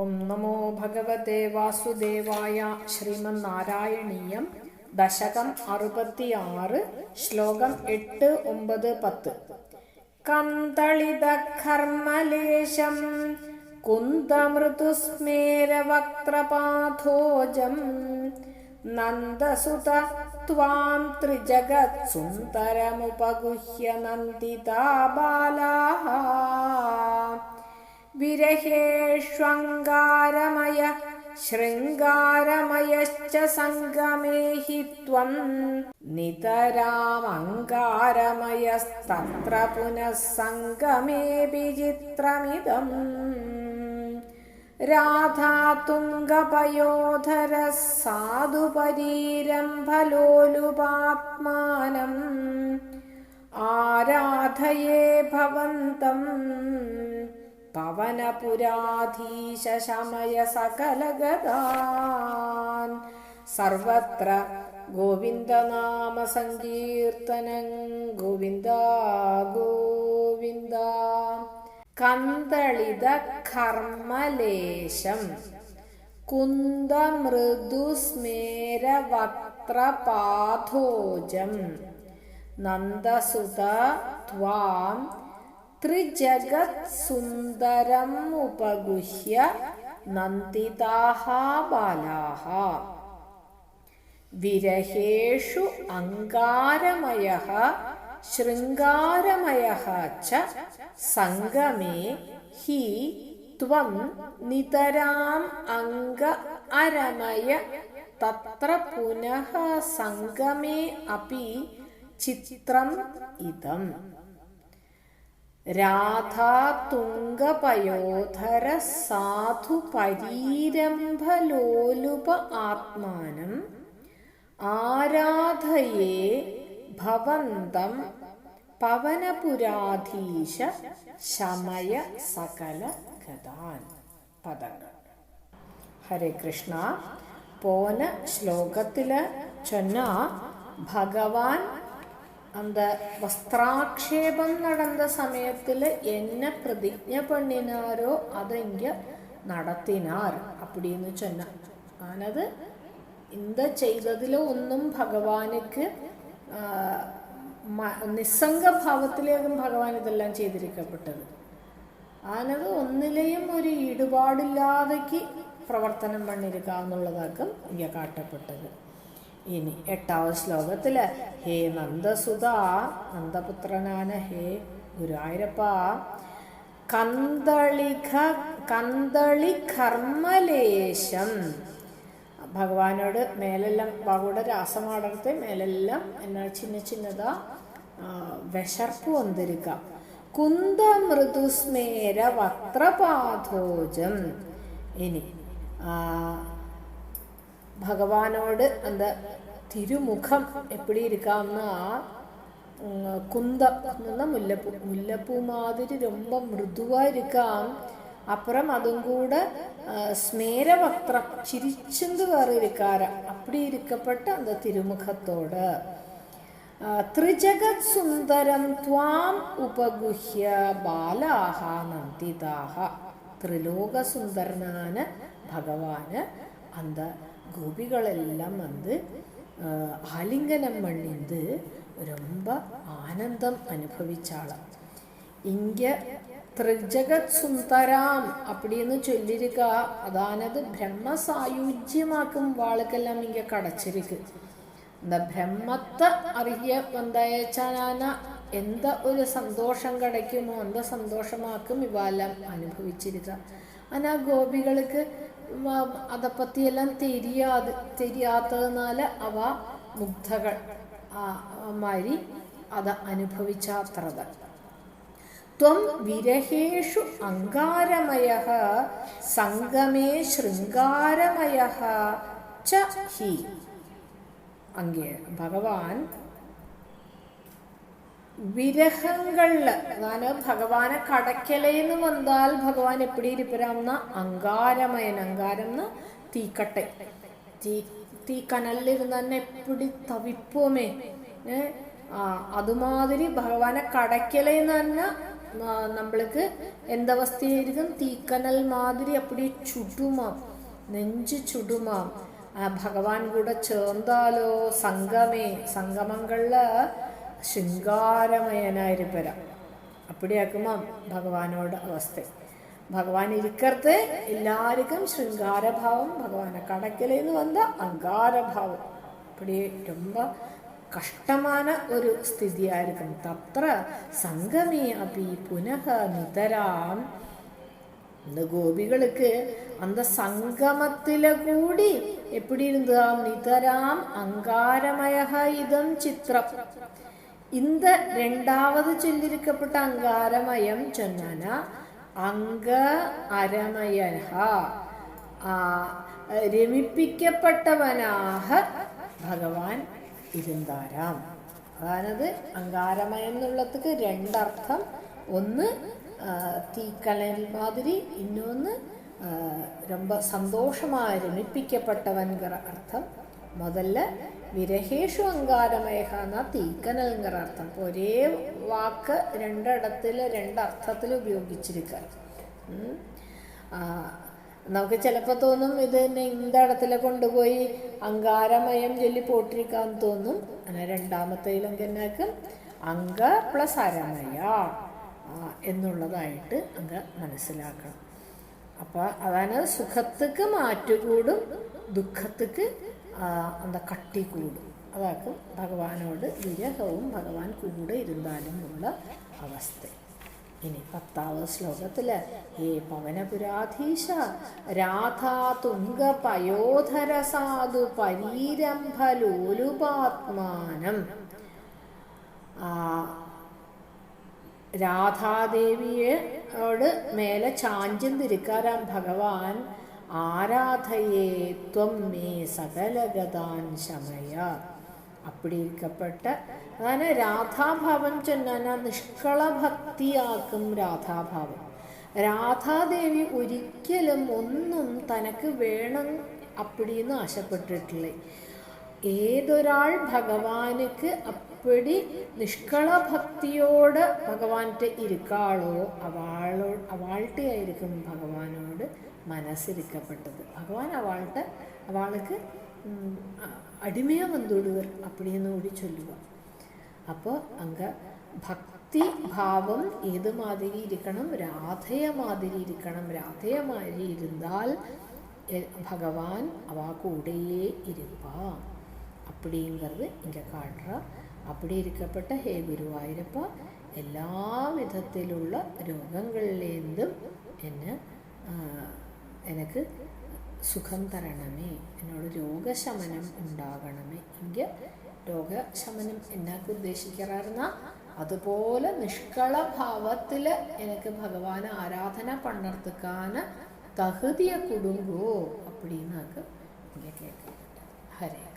ഓം നമോ ഭഗവതേ വാസുദേവായ ശ്രീമന്നാരായണീയം ദശകം അറുപത്തിയാറ് ശ്ലോകം എട്ട് ഒമ്പത് പത്ത്. കന്തളിതകർമ്മലേശം കുന്തമൃദുസ്മേരവക്ത്രപാഥോജം നന്ദസുത ത്വാം ത്രിജഗത്സുന്ദരമുപഗുഹ്യ നന്ദിതാ ബാലാः. विरहेष्वङ्गारमय शृङ्गारमयश्च सङ्गमे हि त्वम् नितरामङ्गारमयस्तत्र पुनः सङ्गमे विचित्रमिदम् राधातुङ्गपयोधरः साधुपरीरम्भलोलुपात्मानम् आराधये भवन्तम् പവനപുരാധീശ ശമയ സകലഗതാൻ സർവത്ര ഗോവിന്ദനാമ സങ്കീർത്തനം ഗോവിന്ദ ഗോവിന്ദ കന്തളിത കർമ്മലേശം കുന്ദമൃദുസ്മേരവക്ത്രപാഥോജം നന്ദസുത ത്വാം ത്രിജഗത്സുന്ദരമുപഗുഹ്യ നന്ദിതാः ബാലാः വിരഹേഷു അങ്കാരമയः ശൃംഗാരമയ ച സംഗമേ ഹി ത്വം നിതരാം അംഗ അരമയ തത്ര പുനഃ സംഗമേ അപി ചിത്രം ഇതം രാധാതുംഗപയോധര സാധു പരീരംഭലോലുപ ആത്മാനം ആരാധയേ ഭവന്തം പവനപുരാധീശ ശമയ സകല ഗതാൻ പദങ്ങൾ. ഹരേ കൃഷ്ണ. പോന ശ്ലോകത്തിൽ ചൊന്ന ഭഗവാൻ அந்த வஸ்திராட்சேபம் நடந்த சமயத்தில் என்ன பிரதிஜை பண்ணினாரோ அதை இங்கே நடத்தினார் அப்படின்னு சொன்னார் ஆனது இந்த செய்ததில் ഒന്നും ഭഗവാനുക്ക് നിസ്സംഗ ഭാവത്തിലേക്കും ഭഗവാൻ ഇതെല്ലാം ചെയ്തിരിക്കപ്പെട്ടത് ആനത് ഒന്നിലെയും ഒരു ഈടുപാടില്ലാതേക്ക് പ്രവർത്തനം പണിയിരിക്കുക എന്നുള്ളതാക്കും ഇങ്ങനെ കാട്ടപ്പെട്ടത് ഇനി എട്ടാമത് ശ്ലോകത്തിൽ ഹേ നന്ദസുത നന്ദപുത്രനാന ഹേ ഗുരുവായൂരപ്പ. കന്തളിഖ കന്തളി കർമ്മലേശം ഭഗവാനോട് മേലെല്ലാം ബാബുടെ രാസമാടത്തെ മേലെല്ലാം എന്നാ ചിന്ന ചിന്നതാ വിശർപ്പ് വന്നിരിക്കാം. കുന്തമൃദുസ്മേര വക്രപാഥോജം ഇനി ഭഗവാനോട് എന്താ തിരുമുഖം എപ്പോഴും ഇരിക്കാവുന്ന ആ കുന്തം എന്ന മുല്ലപ്പൂ മുല്ലപ്പൂ മാതിരി രൊമ്പ മൃദുവായിരിക്കാം. അപ്പുറം അതും കൂടെ സ്മേരവക്ത്രം ചിരിച്ചെന്ത് കയറിയിരിക്കാറ അപ്പടി ഇരിക്കപ്പെട്ട അന്ത തിരുമുഖത്തോട്. ത്രിജഗത് സുന്ദരം ത്വാം ഉപഗുഹ്യ ബാലാഹ നന്ദിതാഹ. ത്രിലോക സുന്ദരനാണ് ഭഗവാന് അന്താ கோபிகளெல்லாம் வந்து ആലിംഗനം பண்ணிந்து ரொம்ப ആനന്ദം அனுபவிச்சாளாம் இங்கே ത്രിജഗത് സുന്ദരാം അപ്പടിയെന്ന് ചൊല്ലിരിക്ക അതാനത് ബ്രഹ്മസായുജ്യമാക്കും വാളുക്കെല്ലാം ഇങ്ങ കടച്ചിരിക്ക്. എന്താ ബ്രഹ്മത്തെ അറിയ വന്തയച്ചാനാന എന്ത ഒരു സന്തോഷം കിടക്കുമോ എന്ത സന്തോഷമാക്കും ഇവെല്ലാം അനുഭവിച്ചിരിക്ക. ആനാ ഗോപികൾക്ക് அதை பற்றியெல்லாம் தெரியாது தெரியாததுனால അവ മുഗ്ധകൾ. മാരി അത് അനുഭവിച്ചാത്രത്. ത്വം വിരഹേഷു അങ്കാരമയ സംഗമേ ശൃംഗാരമയ ഹി. അങ്ങേ ഭഗവാൻ വിരഹങ്ങളിൽ അതാണ് ഭഗവാനെ കടക്കലയെന്ന് വന്നാൽ ഭഗവാൻ എപ്പിടി ഇരിപ്പരാമെന്ന അങ്കാരമയൻ അങ്കാരം തീക്കട്ടെ. തീ തീ കനലിലിരുന്ന് തന്നെ എപ്പിടി തവിപ്പോമേ ഏ അതുമാതിരി ഭഗവാനെ കടക്കലയെന്ന് തന്നെ നമ്മൾക്ക് എന്തവസ്ഥയായിരിക്കും തീക്കനൽ മാതിരി അപ്പടി ചുടുമാം? നെഞ്ചു ചുടുമാം. ആ ഭഗവാൻ കൂടെ ചേർന്നാലോ സംഗമേ? സംഗമങ്ങളിൽ ശൃംഗാരമയനായിരിപ്പരാം. അപ്പടിയാക്കുമ്പോൾ ഭഗവാനോട് അവസ്ഥ. ഭഗവാൻ ഇരിക്കത്ത് എല്ലാവർക്കും ശൃംഗാരഭാവം ഭഗവാനെ കടക്കിലേന്ന് വന്ന അങ്കാരഭാവം അപ്പടി രൊമ്പ കഷ്ടമാണ് ഒരു സ്ഥിതിയായിരിക്കും. തത്ര സംഗമേ അപ്പി പുനഃ നിതരാം. இந்த ഗോപികൾക്ക് അന്ത സംഗമത്തിലെ കൂടി எப்படி இருந்தாம் நிதராம் அங்காரமய இதம் ഇന്ത് രണ്ടാമത് ചൊല്ലിരിക്കപ്പെട്ട അങ്കാരമയം ചൊന്നാന അങ്ക അരമയ രമിപ്പിക്കപ്പെട്ടവനാഹ ഭഗവാൻ ഇരുന്താരാം. അതാണത് അങ്കാരമയം എന്നുള്ളത്ക്ക് രണ്ടർത്ഥം. ഒന്ന് തീക്കളയൽ മാതിരി ഇന്നൊന്ന് രണ്ട് സന്തോഷമായി രമിപ്പിക്കപ്പെട്ടവൻ അർത്ഥം. മുതല്ല വിരഹേഷു അങ്കാരമേഹാന്ന തീക്കനൽങ്കർ അർത്ഥം. ഒരേ വാക്ക് രണ്ടിടത്തിൽ രണ്ടർത്ഥത്തിൽ ഉപയോഗിച്ചിരിക്ക. നമുക്ക് ചിലപ്പോൾ തോന്നും ഇത് തന്നെ ഇന്തടത്തിൽ കൊണ്ടുപോയി അങ്കാരമയം ചൊല്ലി പോട്ടിരിക്കാൻ തോന്നും. അങ്ങനെ രണ്ടാമത്തേലും രണ്ടാമത്തേലെങ്കിനാക്കും അങ്ക പ്ലസ് അരമയ എന്നുള്ളതായിട്ട് അങ്ങ് മനസ്സിലാക്കണം. അപ്പം അതാണ് സുഖത്തേക്ക് മാറ്റുകൂടും ദുഃഖത്തേക്ക് എന്താ കട്ടി കൂടും. അതാക്ക് ഭഗവാനോട് വിരഹവും ഭഗവാൻ കൂടെ ഇരുന്നാലുമുള്ള അവസ്ഥ. ഇനി പത്താവ് ശ്ലോകത്തിൽ ഏ പവനപുരാധീശ രാധാ തുംഗ പയോധര സാധു പരീരംഭലോലുപാത്മാനം രാധാദേവിയോട് മേലെ ചാഞ്ചും തിരുക്കാരാം ഭഗവാൻ ആരാധയെ ത്വം മേ സകലഗതാൻ ശമയ அப்படி இருக்கப்பட்ட അതാണ് രാധാഭാവം ചൊന്നാൻ നിഷ്കള ഭക്തിയാക്കും രാധാഭാവം രാധാദേവി ഒരിക്കലും ഒന്നും തനക്ക് വേണം അപ്പടിന്ന് ആശപ്പെട്ടിട്ടില്ല ഏതൊരാൾ ഭഗവാനുക്ക് അപ്പടി നിഷ്കള ഭക്തിയോട് ഭഗവാന്റെ ഇരിക്കാളോ അവളോ അവളുടെ ആയിരിക്കും ഭഗവാനോട് മനസ്സിരിക്കപ്പെട്ടത്. ഭഗവാൻ അവൾക്ക് അവൾക്ക് അടിമയോ വന്നൊടുവർ അപ്പടിയെന്ന് കൂടി ചൊല്ലുക. അപ്പോൾ അങ്ക ഭക്തി ഭാവം ഏത് മാതിരി ഇരിക്കണം രാധയ മാതിരി ഇരിക്കണം രാധയമാതിരി ഇരുന്നാൽ ഭഗവാൻ അവ കൂടെയേ ഇരുപ്പാ. അപ്പടിങ്കത് ഇങ്ങ കാട്ട അപ്പടി ഇരിക്കപ്പെട്ട ഹേ ഗുരുവായൂരപ്പ എല്ലാവിധത്തിലുള്ള രോഗങ്ങളിലേന്തും എന്നെ എനിക്ക് സുഖം തരണമേ. എന്നോട് രോഗശമനം ഉണ്ടാകണമേ. എങ്കിൽ രോഗശമനം എന്നൊക്കെ ഉദ്ദേശിക്കാറുന്ന അതുപോലെ നിഷ്കള ഭാവത്തിൽ എനിക്ക് ഭഗവാൻ ആരാധന പണർത്തുക്കാൻ തകുതിയെ കുടുംബോ അപ്പടിന്നൊക്കെ ഇങ്ങനെ കേൾക്കാൻ ഹരേ